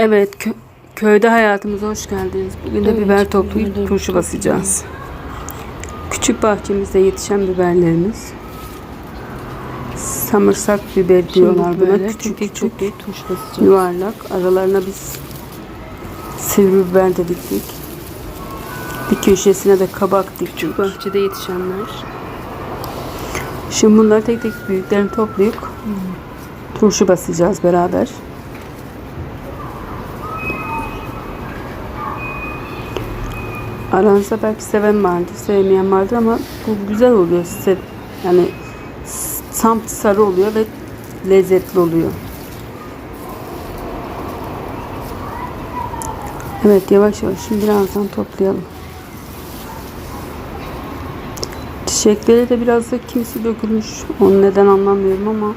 Evet, kö- köyde hayatımıza hoş geldiniz. Bugün de Evet, biber toplayıp turşu basacağız. Küçük bahçemizde yetişen biberlerimiz. Samırsak biber diyorlar buna. Küçük küçük tek tuş basacağız. yuvarlak. Aralarına biz sivri biber de diktik. Bir köşesine de kabak diktik. Küçük bahçede yetişenler. Şimdi bunları tek tek büyüklerini toplayıp turşu basacağız beraber. Aranızda belki seven vardır, sevmeyen vardır ama bu güzel oluyor. Size yani tam sarı oluyor ve lezzetli oluyor. Evet yavaş yavaş şimdi birazdan toplayalım. Çiçekleri de biraz da kimisi dökülmüş. Onu neden anlamıyorum ama